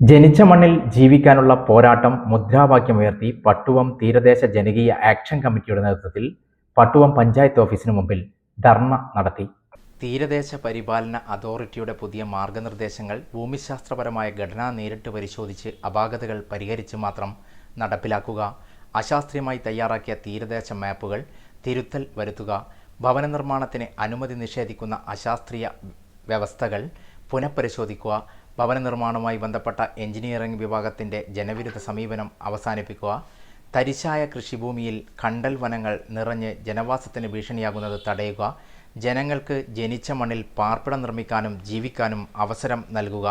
ജനിച്ച മണ്ണിൽ ജീവിക്കാനുള്ള പോരാട്ടം മുദ്രാവാക്യമുയർത്തി പട്ടുവം തീരദേശ ജനകീയ ആക്ഷൻ കമ്മിറ്റിയുടെ നേതൃത്വത്തിൽ പട്ടുവം പഞ്ചായത്ത് ഓഫീസിന് മുമ്പിൽ ധർണ നടത്തി. തീരദേശ പരിപാലന അതോറിറ്റിയുടെ പുതിയ മാർഗനിർദ്ദേശങ്ങൾ ഭൂമിശാസ്ത്രപരമായ ഘടന നേരിട്ട് പരിശോധിച്ച് അപാകതകൾ പരിഹരിച്ച് മാത്രം നടപ്പിലാക്കുക അശാസ്ത്രീയമായി തയ്യാറാക്കിയ തീരദേശ മാപ്പുകൾ തിരുത്തൽ വരുത്തുക ഭവന നിർമ്മാണത്തിന് അനുമതി നിഷേധിക്കുന്ന അശാസ്ത്രീയ വ്യവസ്ഥകൾ പുനഃപരിശോധിക്കുക ഭവന നിർമ്മാണവുമായി ബന്ധപ്പെട്ട എഞ്ചിനീയറിംഗ് വിഭാഗത്തിന്റെ ജനവിരുദ്ധ സമീപനം അവസാനിപ്പിക്കുക. തരിശായ കൃഷിഭൂമിയിൽ കണ്ടൽ വനങ്ങൾ നിറഞ്ഞ് ജനവാസത്തിന് ഭീഷണിയാകുന്നത് തടയുക. ജനങ്ങൾക്ക് ജനിച്ച മണ്ണിൽ പാർപ്പിടം നിർമ്മിക്കാനും ജീവിക്കാനും അവസരം നൽകുക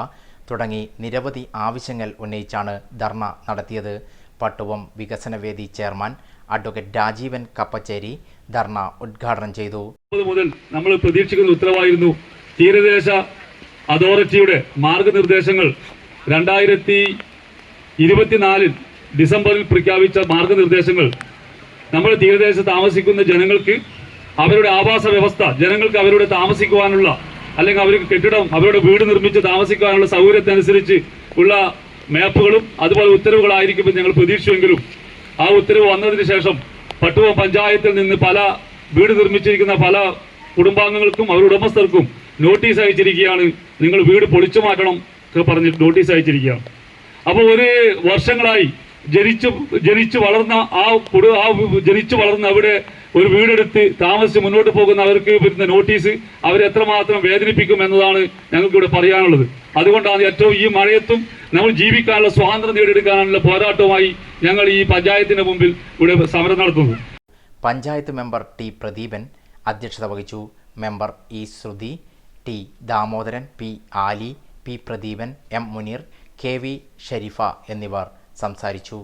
തുടങ്ങി നിരവധി ആവശ്യങ്ങൾ ഉന്നയിച്ചാണ് ധർണ നടത്തിയത്. പട്ടുവം വികസനവേദി ചെയർമാൻ അഡ്വക്കേറ്റ് രാജീവൻ കപ്പച്ചേരി ധർണ ഉദ്ഘാടനം ചെയ്തു. മുതൽ നമ്മൾ പ്രതീക്ഷിക്കുന്ന ഉത്തരവായിരുന്നു. തീരദേശ അതോറിറ്റിയുടെ മാർഗനിർദ്ദേശങ്ങൾ രണ്ടായിരത്തി ഇരുപത്തിനാലിൽ ഡിസംബറിൽ പ്രഖ്യാപിച്ച മാർഗനിർദ്ദേശങ്ങൾ നമ്മുടെ തീരദേശത്ത് താമസിക്കുന്ന ജനങ്ങൾക്ക് അവരുടെ ആവാസ വ്യവസ്ഥ ജനങ്ങൾക്ക് അവരുടെ താമസിക്കുവാനുള്ള അല്ലെങ്കിൽ അവർക്ക് കെട്ടിടം അവരുടെ വീട് നിർമ്മിച്ച് താമസിക്കാനുള്ള സൗകര്യത്തിനനുസരിച്ച് ഉള്ള മാപ്പുകളും അതുപോലെ ഉത്തരവുകളായിരിക്കുമെന്ന് ഞങ്ങൾ പ്രതീക്ഷിച്ചെങ്കിലും ആ ഉത്തരവ് വന്നതിന് ശേഷം പട്ടുവ പഞ്ചായത്തിൽ നിന്ന് പല വീട് നിർമ്മിച്ചിരിക്കുന്ന പല കുടുംബാംഗങ്ങൾക്കും അവരുടെ ഉടമസ്ഥർക്കും നോട്ടീസ് അയച്ചിരിക്കുകയാണ്. നിങ്ങൾ വീട് പൊളിച്ചു മാറ്റണം ഒക്കെ പറഞ്ഞ് നോട്ടീസ് അയച്ചിരിക്കുകയാണ്. അപ്പോൾ ഒരു വർഷങ്ങളായി ജനിച്ചു ജനിച്ചു വളർന്ന ആ കുടു ആ ജനിച്ചു വളർന്ന അവിടെ ഒരു വീടെടുത്ത് താമസിച്ച് മുന്നോട്ട് പോകുന്ന അവർക്ക് വരുന്ന നോട്ടീസ് അവരെ എത്രമാത്രം വേദനിപ്പിക്കും എന്നതാണ് ഞങ്ങൾക്ക് ഇവിടെ പറയാനുള്ളത്. അതുകൊണ്ടാണ് ഏറ്റവും ഈ മഴയത്തും നമ്മൾ ജീവിക്കാനുള്ള സ്വാതന്ത്ര്യം നേടിയെടുക്കാനുള്ള പോരാട്ടവുമായി ഞങ്ങൾ ഈ പഞ്ചായത്തിന് മുമ്പിൽ ഇവിടെ സമരം നടത്തുന്നു. പഞ്ചായത്ത് മെമ്പർ ടി പ്രദീപൻ അധ്യക്ഷത വഹിച്ചു. Member E Shruthi. T Damodaran P Ali P Pradeepan M Muneer K V Sherifa എന്നിവർ സംസാരിച്ചു.